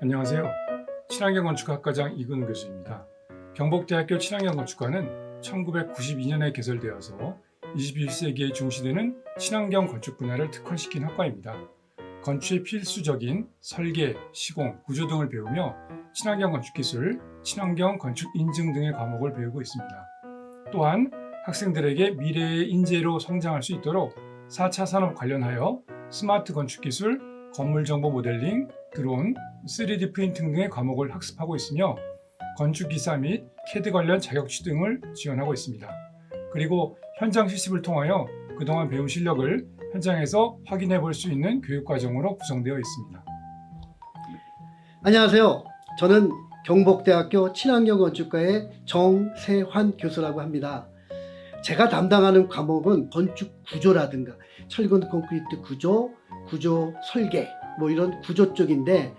안녕하세요. 친환경 건축학과장 이근우 교수입니다. 경북대학교 친환경 건축과는 1992년에 개설되어서 21세기에 중시되는 친환경 건축 분야를 특화시킨 학과입니다. 건축의 필수적인 설계, 시공, 구조 등을 배우며 친환경 건축 기술, 친환경 건축 인증 등의 과목을 배우고 있습니다. 또한 학생들에게 미래의 인재로 성장할 수 있도록 4차 산업 관련하여 스마트 건축 기술, 건물 정보 모델링, 드론, 3D 프린팅 등의 과목을 학습하고 있으며 건축 기사 및 캐드 관련 자격취 등을 지원하고 있습니다. 그리고 현장 실습을 통하여 그동안 배운 실력을 현장에서 확인해 볼 수 있는 교육 과정으로 구성되어 있습니다. 안녕하세요. 저는 경북대학교 친환경 건축과의 정세환 교수라고 합니다. 제가 담당하는 과목은 건축 구조라든가 철근 콘크리트 구조, 구조 설계 뭐 이런 구조 쪽인데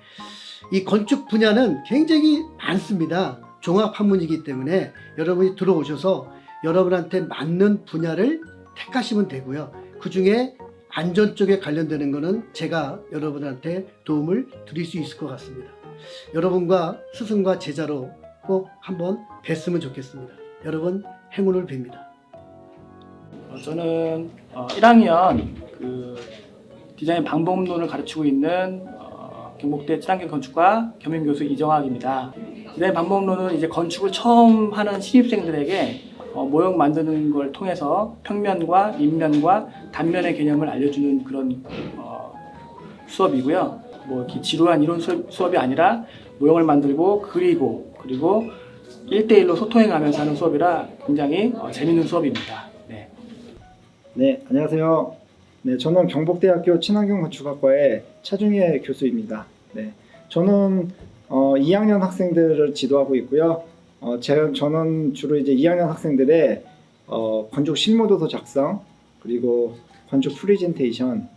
이 건축 분야는 굉장히 많습니다. 종합 학문이기 때문에 여러분이 들어오셔서 여러분한테 맞는 분야를 택하시면 되고요. 그 중에 안전 쪽에 관련되는 거는 제가 여러분한테 도움을 드릴 수 있을 것 같습니다. 여러분과 스승과 제자로 꼭 한번 뵀으면 좋겠습니다. 여러분 행운을 빕니다. 어, 저는 어, 1학년 그 디자인 방법론을 가르치고 있는 어, 경북대 친환경 건축과 겸임 교수 이정학입니다. 디자인 방법론은 이제 건축을 처음 하는 신입생들에게 어, 모형 만드는 걸 통해서 평면과 인면과 단면의 개념을 알려주는 그런 어, 수업이고요. 뭐 이렇게 지루한 이론 수- 수업이 아니라 모형을 만들고 그리고 그리고 1대1로 소통해가면서 하는 수업이라 굉장히 어, 재밌는 수업입니다. 네. 네, 안녕하세요. 네, 저는 경북대학교 친환경 건축학과의 차중혜 교수입니다. 네, 저는 어, 2학년 학생들을 지도하고 있고요. 어, 제가 저는 주로 이제 2학년 학생들의 어, 건축 실무도서 작성 그리고 건축 프레젠테이션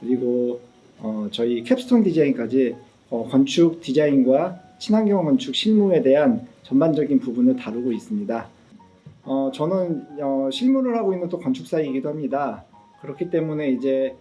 그리고 어, 저희 캡스톤 디자인까지 어, 건축 디자인과 친환경 건축 실무에 대한 전반적인 부분을 다루고 있습니다. 어, 저는 어, 실무를 하고 있는 또 건축사이기도 합니다. 그렇기 때문에 이제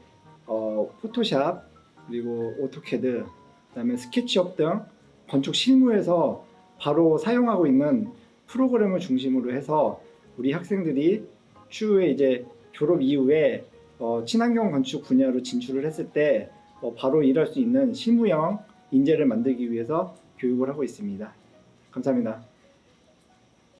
어, 포토샵 그리고 오토캐드 그다음에 스케치업 등 건축 실무에서 바로 사용하고 있는 프로그램을 중심으로 해서 우리 학생들이 추후에 이제 졸업 이후에 어, 친환경 건축 분야로 진출을 했을 때 어, 바로 일할 수 있는 실무형 인재를 만들기 위해서 교육을 하고 있습니다. 감사합니다.